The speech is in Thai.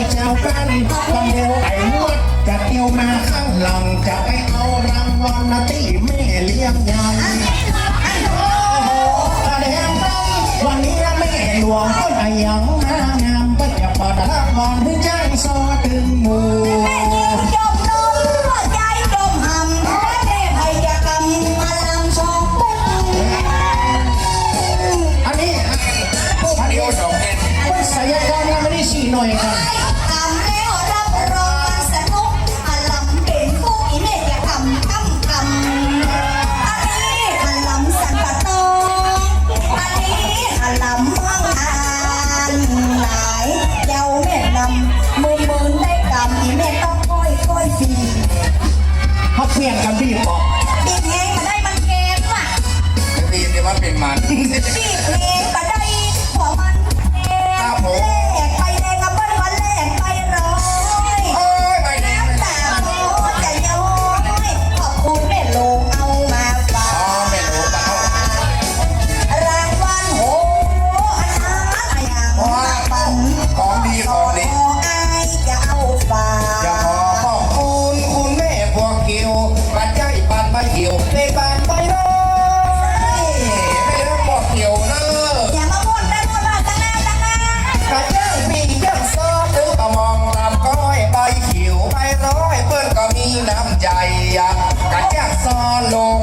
าวเจ้ากันวันเดียวไอ้นวดจะเที่ยวมาข้างหลังจะไปเอารางวัลนะที่แม่เลี้ยงใหญ่โอ้โหแสดงวันนี้แม่หลวงก็ได้ยังมางามก็จะปิดรางวัลให้จ้างซอถึงหมู่จมนมหัวใจจมหำและเทพยกรรมมาลำชองปุ้งอันนี้พวกเดียวสองเอ็นเป็นศิลปกรรมนไม่ได้ชี้หน่อยกันก เพียงกันบีบออกบีบแหงมาได้มันเกมว่ะดีเดี๋ยวว่าเป็นมันบีบเพล กี่ยวปัจจัยปันมาเกี่ยวในบ้านไปเลยไม่ต้องบอกเกี่ยวเนอะอย่ามาพูดได้บ่นว่าตั้งหน้าตั้งหน้ากระเจ้าปีเจ้าซอถึงตะมองลำก้อยใบเขียวใบร้อยเพื่อนก็มีน้ำใจอะกระเจ้าซอลงมาเอลง